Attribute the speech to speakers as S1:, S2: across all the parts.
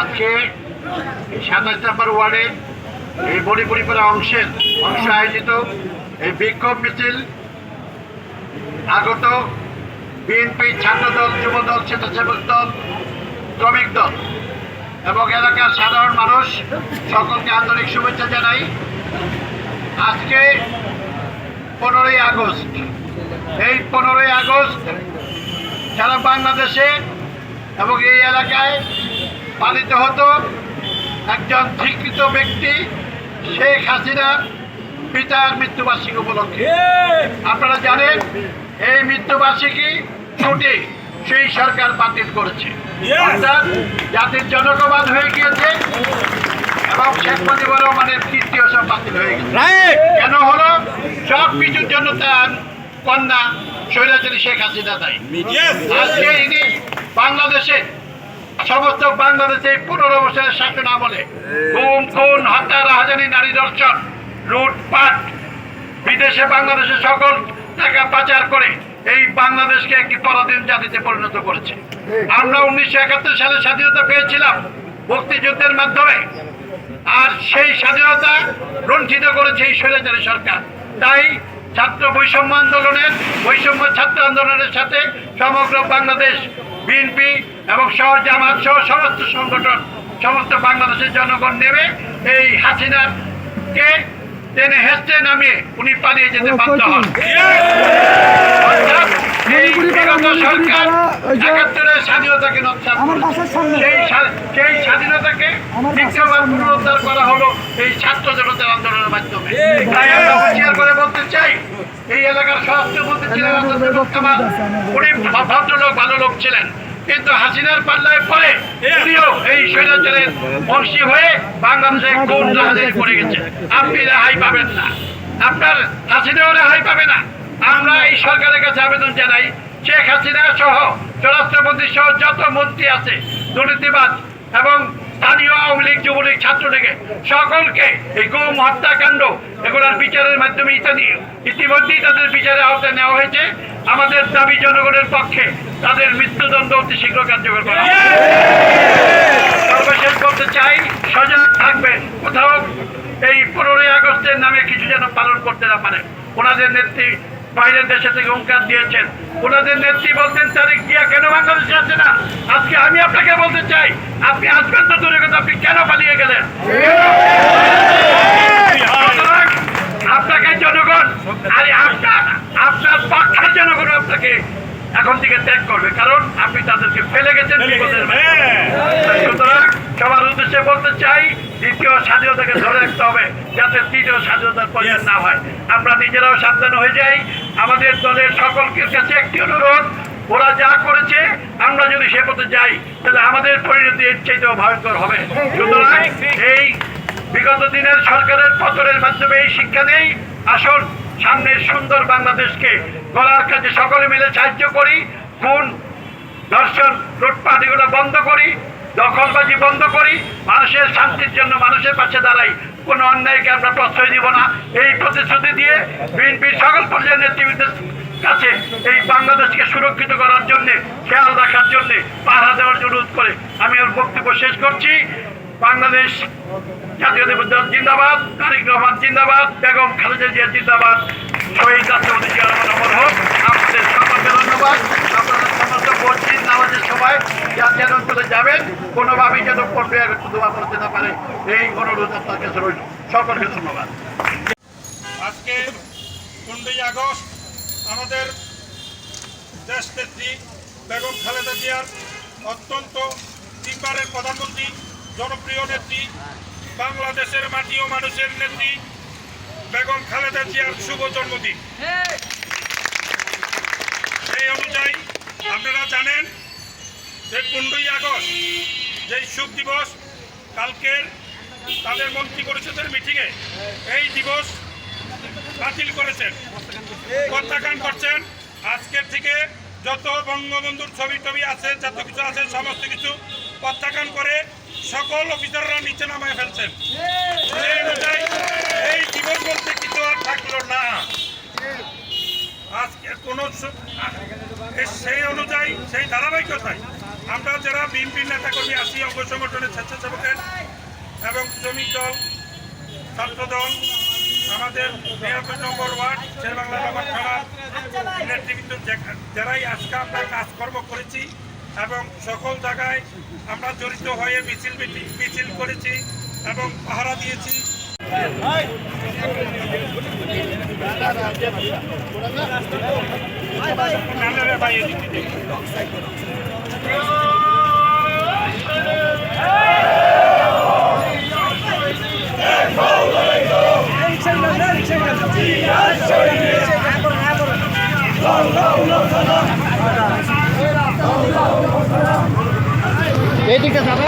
S1: আজকে সাতাশ নাম্বার ওয়ার্ডে এই বড়িপুরিপাড়া অংশের অংশ আয়োজিত এই বিক্ষোভ মিছিল আগত বিএনপি ছাত্রদল, যুবদল, স্বেচ্ছাসেবক দল, শ্রমিক দল এবং এলাকার সাধারণ মানুষ সকলকে আন্তরিক শুভেচ্ছা জানাই। আজকে পনেরোই আগস্ট। এই পনেরোই আগস্ট সারা বাংলাদেশে এবং এই এলাকায় পালিত হতো একজন স্বীকৃত ব্যক্তি শেখ হাসিনার পিতার মৃত্যুবার্ষিকী উপলক্ষে। আপনারা জানেন এই মৃত্যুবার্ষিকী ছুটি সেই সরকার বাতিল করেছে। অর্থাৎ জাতির জনকবাদ হয়ে গিয়েছে এবং শেখ মুজিবুর রহমানের তৃতীয় সব বাতিল হয়ে গেছে। কেন হলো? সব কিছুর জন্য তার কন্যা স্বৈরাচারী শেখ হাসিনা দায়ী। আজকে ইনি বাংলাদেশে সমস্ত বাংলাদেশে এই পনেরো বছরের শাসন আমলে গুম খুন হত্যা রাহাজানি নারী দর্শন লুটপাট বিদেশে বাংলাদেশের সকল টাকা পাচার করে এই বাংলাদেশকে একটি পরাধীন জাতিতে পরিণত করেছে। আমরা উনিশশো একাত্তর সালে স্বাধীনতা পেয়েছিলাম মুক্তিযুদ্ধের মাধ্যমে। আর সেই স্বাধীনতা লুণ্ঠিত করেছে এই স্বৈরাচারী সরকার। তাই ছাত্র বৈষম্য আন্দোলনের বৈষম্য ছাত্র আন্দোলনের সাথে সমগ্র বাংলাদেশ, বিএনপি এবং সহ জামাত সহ সমস্ত সংগঠন, সমস্ত বাংলাদেশের জনগণ নেবে এই হাসিনার কে টেনে হেসতে নামিয়ে উনি পালিয়ে যেতে বাধ্য হন। সরকার একাত্তরের স্বাধীনতাকে। সেই স্বাধীনতাকে দ্বিতীয়বার পুনরুদ্ধার করা হলো এই ছাত্র জনতার আন্দোলনের মাধ্যমে। তাই আমরা হুঁশিয়ার করে বলতে চাই এই এলাকার স্বরাষ্ট্রমন্ত্রী ছিলেন উনি ভদ্রলোক ভালো লোক ছিলেন। কিন্তু হাসিনার পাল্লায় পরে উনিও এই স্বৈরাচারের বংশী হয়ে বাংলাদেশে কোন জাহাজে পড়ে গেছে। আপনি রেহাই পাবেন না। আপনার হাসিনাও রেহাই পাবে না। আমরা এই সরকারের কাছে আবেদন জানাই, শেখ হাসিনা সহ স্বরাষ্ট্রমন্ত্রী সহ যত মন্ত্রী আছে দুর্নীতিবাদ এবং স্থানীয় আওয়ামী লীগ যুবলীগ ছাত্রলীগে সকলকে এই গুম হত্যাকাণ্ড এগুলোর বিচারের মাধ্যমে ইত্যাদি ইতিমধ্যেই তাদের বিচারের আওতায় নেওয়া হয়েছে। আমাদের দাবি জনগণের পক্ষে তাদের মৃত্যুদণ্ড অতি শীঘ্র কার্যকর করা সর্বশেষ বলতে চাই সজাগ থাকবেন কোথাও এই পনেরোই আগস্টের নামে কিছু যেন পালন করতে না পারে। ওনাদের নেত্রী বাইরের দেশে থেকে হুঙ্কার দিয়েছেন। ওনাদের নেত্রী বলতেন তারিখ দিয়া কেন বাংলাদেশে আছে না? আজকে আমি আপনাকে বলতে চাই আপনি আসবেন তো দূরে কথা আপনি কেন পালিয়ে গেলেন? আপনাকে জনগণ আরে আপনার আপনার পক্ষের জনগণ আপনাকে এখন থেকে ত্যাগ করবে কারণ আপনি তাদেরকে ফেলে গেছেন সুতরাং সবার উদ্দেশ্যে বলতে চাই দ্বিতীয় স্বাধীনতাকে ধরে রাখতে হবে যাতে তৃতীয় স্বাধীনতার প্রয়োজন না হয়। আমরা নিজেরাও সাবধান হয়ে যাই আমাদের দলের সকলকে কাছে একটি অনুরোধ, ওরা যা করেছে, আমরা যদি সে পথে যাই, তাহলে আমাদের পরিণতি এর চাইতেও ভয়ঙ্কর হবে। সুতরাং এই বিগত দিনের সরকারের পতনের মাধ্যমে এই শিক্ষা নেই। আসুন, সামনের সুন্দর বাংলাদেশকে গলার কাজে সকলে মিলে সাহায্য করি, খুন দর্শন লুটপাট এগুলো বন্ধ করি, দখলবাজি বন্ধ করি, মানুষের শান্তির জন্য মানুষের পাশে দাঁড়াই। কোনো অন্যায়কে আমরা প্রশ্রয় দিব না। এই প্রতিশ্রুতি দিয়ে বিএনপির সকল পর্যায়ের নেতৃবৃন্দের কাছে এই বাংলাদেশকে সুরক্ষিত করার জন্য, খেয়াল রাখার জন্য পাহারা দেওয়ার অনুরোধ করে আমি ওর বক্তব্য শেষ করছি। বাংলাদেশ জাতীয় দল জিন্দাবাদ, তারিক রহমান জিন্দাবাদ, বেগম খালেদা জিয়া জিন্দাবাদ। শহীদ রাষ্ট্রপতি জিয়া রহমান আপনাদের সকলকে ধন্যবাদ। মসজিদ নামাজের সময় জাতীয় করে যাবেন, কোনোভাবেই যেন প্রক্রিয়া শুধুমা করতে না পারে। এই অনুরোধ আপনার কাছে রইল। সকলকে ধন্যবাদ।
S2: আজকে পনেরোই আগস্ট, আমাদের দেশ নেত্রী বেগম খালেদা জিয়ার অত্যন্ত তিনবারের প্রধানমন্ত্রী, জনপ্রিয় নেত্রী, বাংলাদেশের মাটি ও মানুষের নেত্রী বেগম খালেদা জিয়ার শুভ জন্মদিন। সেই অনুযায়ী আপনারা জানেন যে পনেরোই আগস্ট যেই শুভ দিবস, কালকের তাদের মন্ত্রী পরিষদের মিটিংয়ে এই দিবস বাতিল করেছেন, প্রত্যাখ্যান করছেন। আজকের থেকে যত বঙ্গবন্ধুর ছবি টবি আছে, যত কিছু আছে, সমস্ত কিছু প্রত্যাখ্যান করে সকল অফিসাররা নিচে নামায় ফেলছেন। সেই অনুযায়ী এই দিবস বলতে কিছু আর থাকল না। আজকে কোন সেই অনুযায়ী, সেই ধারাবাহিকতায়
S1: আমরা যারা বিএনপির নেতাকর্মী আছি, অঙ্গ সংগঠনের স্বেচ্ছাসেবকের এবং শ্রমিক দল ছাত্র দল আমাদের নিরানব্বই নম্বর ওয়ার্ড শেরবাংলা নগর থানার নেতৃবৃন্দ যারাই আজকে আমরা কাজকর্ম করেছি এবং সকল জায়গায় আমরা জড়িত হয়ে মিছিল মিছিল করেছি এবং পাহারা দিয়েছি। নানারে ভাই এদিকে দিকে।
S2: এইদিকে যাবে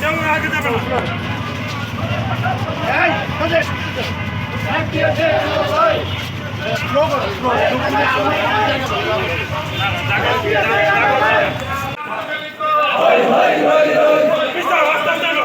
S1: চলো আগে যাবে না পিস্তা রাস্তা জানো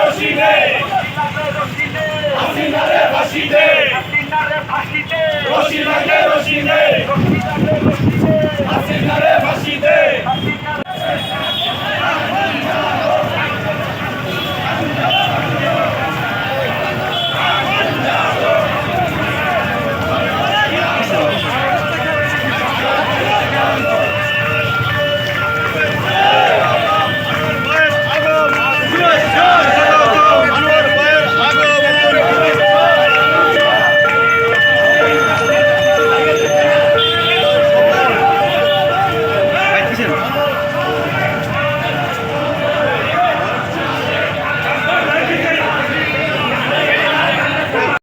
S3: রশি লাগে রশি